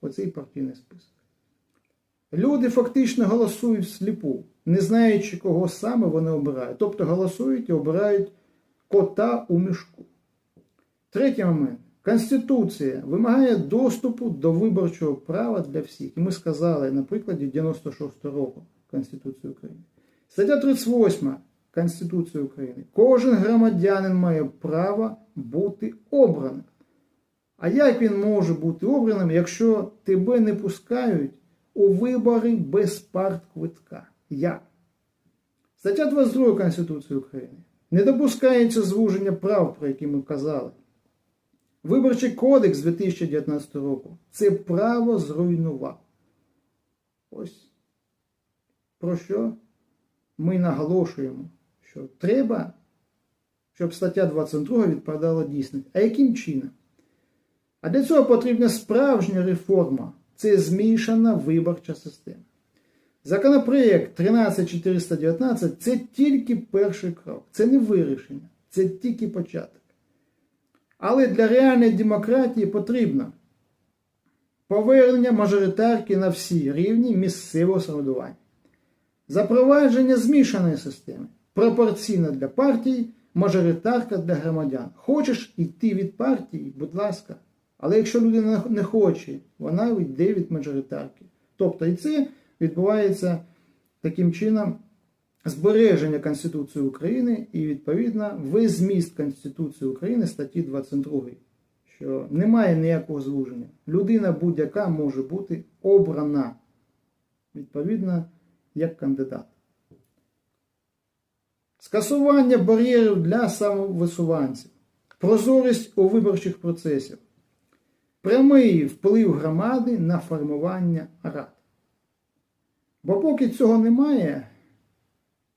оцей партійний список. Люди фактично голосують всліпу, не знаючи, кого саме вони обирають. Тобто голосують і обирають кота у мішку. Третій момент. Конституція вимагає доступу до виборчого права для всіх. І ми сказали на прикладі 96 року Конституції України. Стаття 38 Конституції України. Кожен громадянин має право бути обраним. А як він може бути обраним, якщо тебе не пускають у вибори без партквитка? Як? Стаття 22 Конституції України. Не допускається звуження прав, про які ми казали. Виборчий кодекс 2019 року це право зруйнував. Ось про що ми наголошуємо, що треба, щоб стаття 22 відповідала дійсності. А яким чином? А для цього потрібна справжня реформа. Це змішана виборча система. Законопроєкт 13419 це тільки перший крок, це не вирішення, це тільки початок. Але для реальної демократії потрібно повернення мажоритарки на всі рівні місцевого самоврядування, запровадження змішаної системи, пропорційна для партій, мажоритарка для громадян. Хочеш йти від партії, будь ласка. Але якщо людина не хоче, вона йде від мажоритарки. Тобто і це відбувається таким чином збереження Конституції України і, відповідно, весь зміст Конституції України статті 22, що немає ніякого звуження. Людина будь-яка може бути обрана, відповідно, як кандидат. Скасування бар'єрів для самовисуванців, прозорість у виборчих процесах, прямий вплив громади на формування рад. Бо поки цього немає,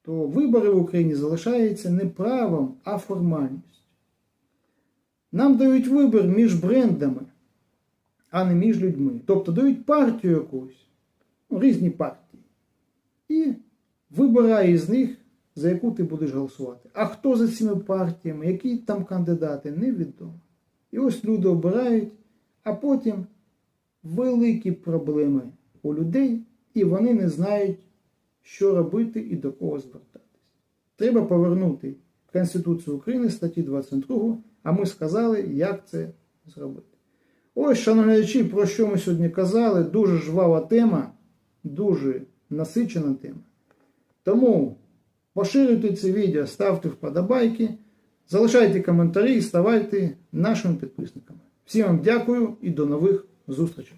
то вибори в Україні залишаються не правом, а формальністю. Нам дають вибір між брендами, а не між людьми. Тобто дають партію якусь, ну, різні партії. І вибирай із них, за яку ти будеш голосувати. А хто за цими партіями, які там кандидати, невідомо. І ось люди обирають, а потім великі проблеми у людей, і вони не знають, що робити і до кого звертатись. Треба повернути Конституцію України статті 22, а ми сказали, як це зробити. Ось, шановні про що ми сьогодні казали, дуже жвава тема, дуже насичена тема. Тому поширюйте це відео, ставте вподобайки, залишайте коментарі і ставайте нашими підписниками. Всім вам дякую і до нових зустрічей!